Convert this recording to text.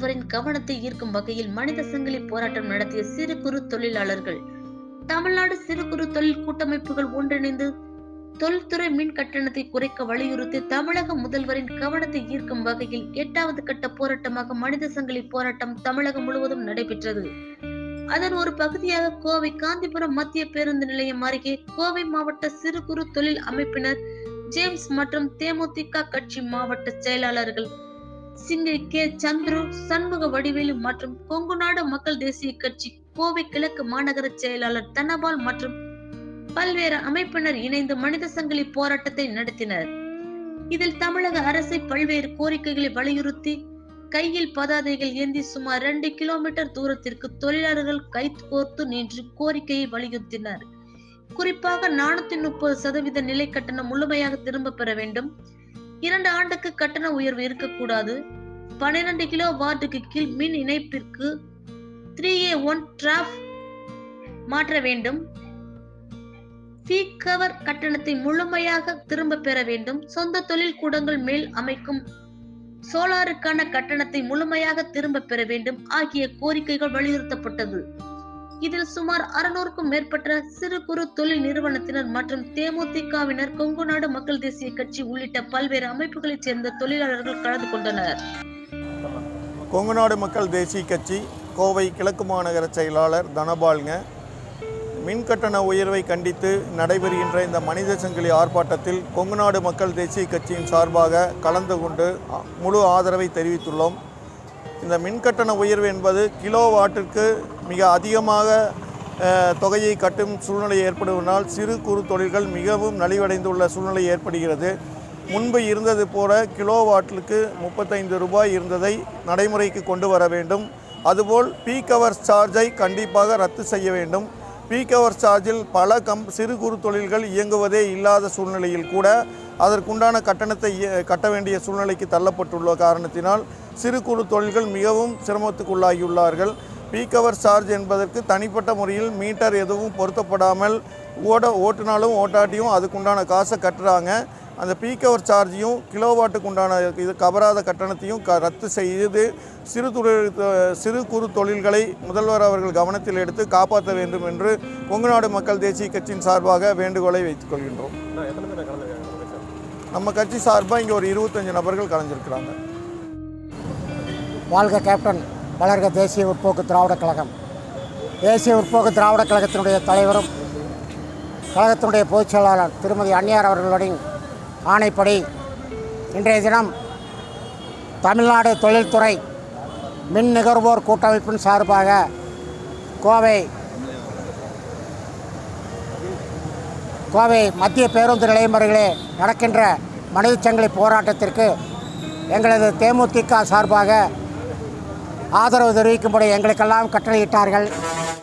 கவனத்தை ஈர்க்கும் வகையில் மனித சங்கிலி போராட்டம் நடத்திய சிறு குறு தொழிலாளர்கள். தமிழ்நாடு சிறு குறு தொழில் கூட்டமைப்புகள் ஒன்றிணைந்து தொல்துறை மின் கட்டணத்தை குறைக்க வலியுறுத்தி தமிழக முதல்வரின் கவனத்தை ஈர்க்கும் வகையில் எட்டாவது கட்ட போராட்டமாக மனித சங்கிலி போராட்டம் தமிழகம் முழுவதும் நடைபெற்றது. அதன் ஒரு பகுதியாக கோவை காந்திபுரம் மத்திய பேருந்து நிலையம் அருகே கோவை மாவட்ட சிறு குறு தொழில் அமைப்பினர் ஜேம்ஸ் மற்றும் தேமுதிக கட்சி மாவட்ட செயலாளர்கள் சிங்கை கே சந்துரு சண்முக வடிவேலு மற்றும் கொங்குநாடு மக்கள் தேசிய கட்சி கோவை கிழக்கு மாநகர செயலாளர் தனபால் மற்றும் பல்வேறு அமைப்பினர் இணைந்து மனித சங்கிலி போராட்டத்தை நடத்தினர். இதில் தமிழக அரசை பல்வேறு கோரிக்கைகளை வலியுறுத்தி கையில் பதாதைகள் ஏந்தி சுமார் இரண்டு கிலோமீட்டர் தூரத்திற்கு தொழிலாளர்கள் கை கோர்த்து நின்று கோரிக்கையை வலியுறுத்தினர். குறிப்பாக நானூத்தி முப்பது சதவீத நிலை கட்டணம் முழுமையாக திரும்ப பெற வேண்டும். இரண்டு ஆண்டுக்கு கட்டண உயர்வு இருக்கக்கூடாது. பன்னிரண்டு கிலோ வாட்டுக்கு கீழ் மின் இணைப்பிற்கு த்ரீ ஏ ஒன் டிராப் மாற்ற வேண்டும். ஃபீ கவர் கட்டணத்தை முழுமையாக திரும்ப பெற வேண்டும். சொந்த தொழில் கூடங்கள் மேல் அமைக்கும் சோலாருக்கான கட்டணத்தை முழுமையாக திரும்ப பெற வேண்டும். ஆகிய கோரிக்கைகள் வலியுறுத்தப்பட்டது. இதில் சுமார் அறுநூறுக்கும் மேற்பட்ட சிறு குறு தொழில் நிறுவனத்தினர் மற்றும் தேமுதிகவினர் கொங்கு நாடு மக்கள் தேசிய கட்சி உள்ளிட்ட பல்வேறு அமைப்புகளைச் சேர்ந்த தொழிலாளர்கள் கலந்து கொண்டனர். கொங்கு நாடு மக்கள் தேசிய கட்சி கோவை கிழக்கு மாநகர செயலாளர் தனபால்ங்க மின் கட்டண உயர்வை கண்டித்து நடைபெறுகின்ற இந்த மனித சங்கிலி ஆர்ப்பாட்டத்தில் கொங்குநாடு மக்கள் தேசிய கட்சியின் சார்பாக கலந்து கொண்டு முழு ஆதரவை தெரிவித்துள்ளோம். இந்த மின் கட்டண உயர்வு என்பது கிலோ வாட்டிற்கு மிக அதிகமாக தொகையை கட்டும் சூழ்நிலை ஏற்படுவதனால் சிறு குறு தொழில்கள் மிகவும் நலிவடைந்துள்ள சூழ்நிலை ஏற்படுகிறது. முன்பு இருந்தது போல கிலோ வாட்டிற்கு முப்பத்தைந்து ரூபாய் இருந்ததை நடைமுறைக்கு கொண்டு வர வேண்டும். அதுபோல் பீக் சார்ஜை கண்டிப்பாக ரத்து செய்ய வேண்டும். பீக் சார்ஜில் பல கம் சிறு குறு தொழில்கள் இயங்குவதே இல்லாத சூழ்நிலையில் கூட அதற்குண்டான கட்டணத்தை கட்ட வேண்டிய சூழ்நிலைக்கு தள்ளப்பட்டுள்ள காரணத்தினால் சிறு குறு தொழில்கள் மிகவும் சிரமத்துக்குள்ளாகியுள்ளார்கள். பீக் அவர் சார்ஜ் என்பதற்கு தனிப்பட்ட முறையில் மீட்டர் எதுவும் பொருத்தப்படாமல் ஓட ஓட்டுனாலும் ஓட்டாட்டியும் அதுக்குண்டான காசை கட்டுறாங்க. அந்த பீக் அவர் சார்ஜையும் கிலோவாட்டுக்கு உண்டான இது கபராத கட்டணத்தையும் க ரத்து செய்து சிறு தொழில் சிறு குறு தொழில்களை முதல்வர் அவர்கள் கவனத்தில் எடுத்து காப்பாற்ற வேண்டும் என்று கொங்குநாடு மக்கள் தேசிய கட்சியின் சார்பாக வேண்டுகோளை வைத்துக் கொள்கின்றோம். நம்ம கட்சி சார்பாக இங்கே ஒரு இருபத்தஞ்சு நபர்கள் கலைஞ்சிருக்கிறாங்க வாழ்க கேப்டன். வளர்க தேசிய முற்போக்கு திராவிட கழகம். தேசிய முற்போக்கு திராவிட கழகத்தினுடைய தலைவரும் கழகத்தினுடைய பொதுச் செயலாளர் திருமதி அன்னியார் அவர்களுடைய ஆணைப்படி இன்றைய தினம் தமிழ்நாடு தொழில்துறை மின் நுகர்வோர் கூட்டமைப்பின் சார்பாக கோவை கோவை மத்திய பேருந்து நிலையம் அருகிலே நடக்கின்ற மனிதச் சங்கிலி போராட்டத்திற்கு எங்களது தேமுதிக சார்பாக ஆதரவு தெரிவிக்கும்படி எங்களுக்கெல்லாம் கட்டளையிட்டார்கள்.